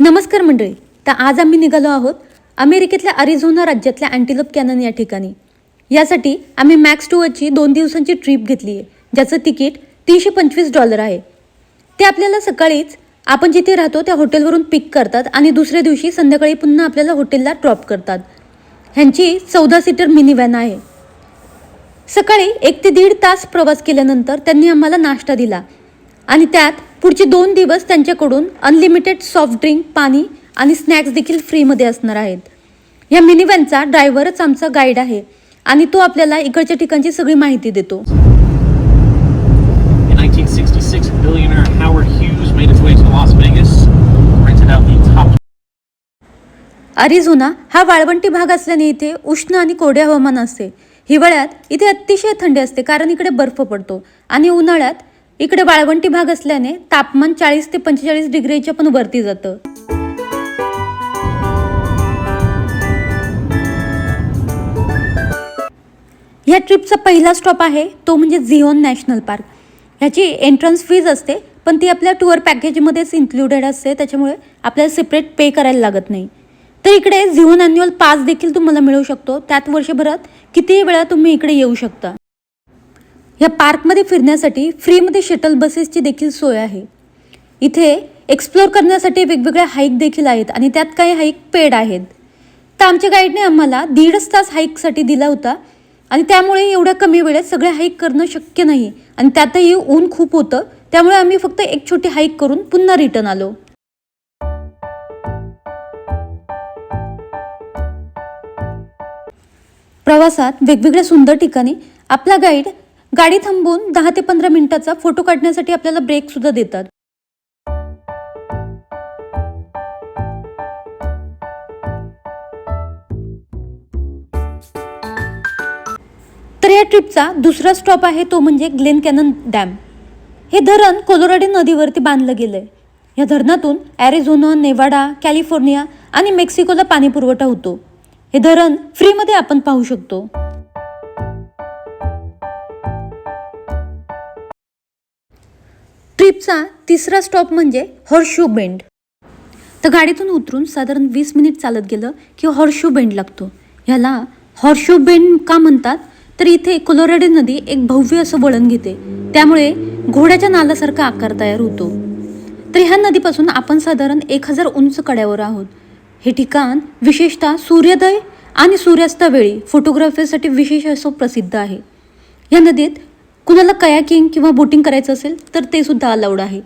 नमस्कार मंडळी तर आज आम्ही निघालो आहोत अमेरिकेतल्या अरिझोना राज्यातल्या अँटिलोप कॅनन या ठिकाणी. यासाठी आम्ही मॅक्स टूवरची दोन दिवसांची ट्रिप घेतली आहे ज्याचं तिकीट तीनशे पंचवीस डॉलर आहे. ते आपल्याला सकाळीच आपण जिथे राहतो त्या हॉटेलवरून पिक करतात आणि दुसऱ्या दिवशी संध्याकाळी पुन्हा आपल्याला हॉटेलला ड्रॉप करतात. ह्यांची चौदा सीटर मिनी व्हॅन आहे. सकाळी एक ते दीड तास प्रवास केल्यानंतर त्यांनी आम्हाला नाश्ता दिला आणि त्यात पुढचे दोन दिवस त्यांच्याकडून अनलिमिटेड सॉफ्ट ड्रिंक पाणी आणि स्नॅक्स देखील फ्रीमध्ये असणार आहेत. या मिनी व्हॅनचा ड्रायव्हरच आमचा गाईड आहे आणि तो आपल्याला इकडच्या ठिकाणची सगळी माहिती देतो. In 1966, billionaire Howard Hughes made his way to Las Vegas, rented out the top Arizona हा वाळवंटी भाग असल्याने इथे उष्ण आणि कोरडे हवामान असते. हिवाळ्यात इथे अतिशय थंडी असते कारण इकडे बर्फ पडतो आणि उन्हाळ्यात इकडे वाळवंटी भाग असल्याने तापमान चाळीस ते पंचेचाळीस डिग्रीच्या पण वरती जातं. ह्या ट्रिपचा पहिला स्टॉप आहे तो म्हणजे झिओन नॅशनल पार्क. ह्याची एंट्रन्स फीज असते पण ती आपल्या टूर पॅकेजमध्येच इन्क्लुडेड असते त्याच्यामुळे आपल्याला सेपरेट पे करायला लागत नाही. तर इकडे झिओन अॅन्युअल पास देखील तुम्हाला मिळू शकतो त्यात वर्षभरात कितीही वेळा तुम्ही इकडे येऊ शकता. ह्या पार्कमध्ये फिरण्यासाठी फ्रीमध्ये शटल बसेसची देखील सोय आहे. इथे एक्सप्लोर करण्यासाठी वेगवेगळ्या हाईक देखील आहेत आणि त्यात काही हाईक पेड आहेत. तर आमच्या गाईडने आम्हाला दीडच तास हाईकसाठी दिला होता आणि त्यामुळे एवढ्या कमी वेळेत सगळे हाईक करणं शक्य नाही आणि त्यातही ऊन खूप होतं. त्यामुळे आम्ही फक्त एक छोटी हाईक करून पुन्हा रिटर्न आलो. प्रवासात वेगवेगळ्या सुंदर ठिकाणी आपला गाईड गाडी थांबवून दहा ते पंधरा मिनिटाचा फोटो काढण्यासाठी आपल्याला ब्रेक सुद्धा देतात. तर या ट्रिपचा दुसरा स्टॉप आहे तो म्हणजे ग्लेन कॅनन डॅम. हे धरण कोलोराडे नदीवरती बांधलं गेलंय. या धरणातून ॲरिझोना नेवाडा कॅलिफोर्निया आणि मेक्सिकोला पाणीपुरवठा होतो. हे धरण फ्रीमध्ये आपण पाहू शकतो. ट्रिपचा तिसरा स्टॉप म्हणजे हॉर्शू बेंड. तर गाडीतून उतरून साधारण वीस मिनिट चालत गेलं की हॉर्शू बेंड लागतो. ह्याला हॉर्शू बेंड का म्हणतात? तर इथे कोलोराडो नदी एक भव्य असं वळण घेते. त्यामुळे घोड्याच्या नालासारखा आकार तयार होतो. तर ह्या नदीपासून आपण साधारण एक हजार उंच कड्यावर आहोत. हे ठिकाण विशेषतः सूर्योदय आणि सूर्यास्तावेळी फोटोग्राफीसाठी विशेष असं प्रसिद्ध आहे. या नदीत कुणाला कयाकिंग किंवा बोटिंग करायचं असेल तर ते सुद्धा अलाउड आहे.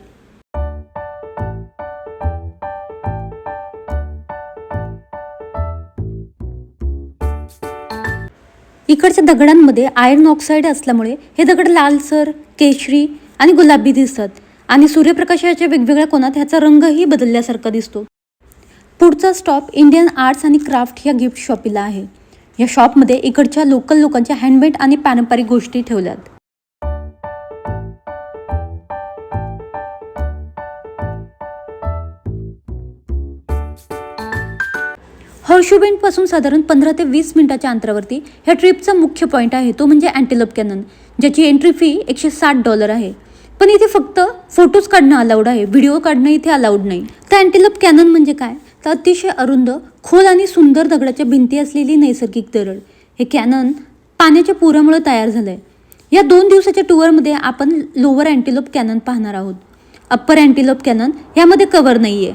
इकडच्या दगडांमध्ये आयर्न ऑक्साईड असल्यामुळे हे दगड लालसर केशरी आणि गुलाबी दिसतात आणि सूर्यप्रकाशाच्या वेगवेगळ्या कोणात ह्याचा रंगही बदलल्यासारखा दिसतो. पुढचा स्टॉप इंडियन आर्ट्स आणि क्राफ्ट या गिफ्ट शॉपीला आहे. या शॉपमध्ये इकडच्या लोकल लोकांच्या हँडमेड आणि पारंपरिक गोष्टी ठेवल्यात. हर्षुबेंडपासून साधारण पंधरा ते वीस मिनिटाच्या अंतरावरती ह्या ट्रिपचा मुख्य पॉईंट आहे तो म्हणजे अँटिलप कॅनन ज्याची एंट्री फी एकशे साठ डॉलर आहे. पण इथे फक्त फोटोज काढणं अलाउड आहे व्हिडिओ काढणं इथे अलाउड नाही. तर अँटीलप कॅनन म्हणजे काय? तर अतिशय अरुंद खोल आणि सुंदर दगडाच्या भिंती असलेली नैसर्गिक दरड हे कॅनन पाण्याच्या पुरामुळे तयार झालं आहे या दोन दिवसाच्या टूरमध्ये आपण लोअर अँटिलोप कॅनन पाहणार आहोत. अप्पर अँटिलोप कॅनन यामध्ये कव्हर आहे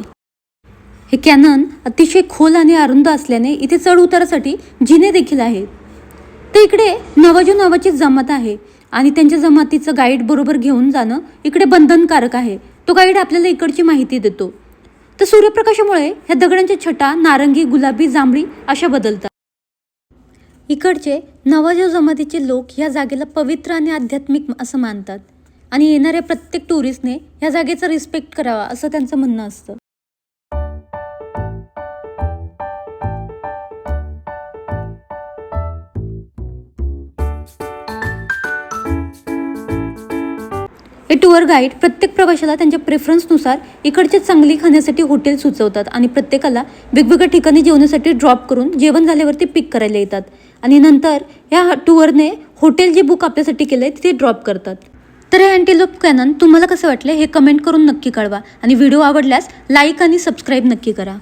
हे कॅनन अतिशय खोल आणि अरुंद असल्याने इथे चढ उतारासाठी जिने देखील आहेत. तर इकडे नवाजो नावाची जमात आहे आणि त्यांच्या जमातीचं गाईड बरोबर घेऊन जाणं इकडे बंधनकारक आहे. तो गाईड आपल्याला इकडची माहिती देतो. तर सूर्यप्रकाशामुळे ह्या दगडांच्या छटा नारंगी गुलाबी जांभळी अशा बदलतात. इकडचे नवाजो जमातीचे लोक या जागेला पवित्र आणि आध्यात्मिक असं मानतात आणि येणाऱ्या प्रत्येक टुरिस्टने या जागेचा रिस्पेक्ट करावा असं त्यांचं म्हणणं असतं. हे टूर गाईड प्रत्येक प्रवाशाला त्यांच्या प्रेफरन्सनुसार इकडचे चांगली खाण्यासाठी हॉटेल सुचवतात आणि प्रत्येकाला वेगवेगळ्या ठिकाणी जेवणासाठी ड्रॉप करून जेवण झाल्यावरती पिक करायला येतात. आणि नंतर ह्या टूरने हॉटेल जे बुक आपल्यासाठी केलं आहे तिथे ड्रॉप करतात. तर हे अँटीलोप कॅनन तुम्हाला कसं वाटलं हे कमेंट करून नक्की कळवा. आणि व्हिडिओ आवडल्यास लाईक आणि सबस्क्राईब नक्की करा.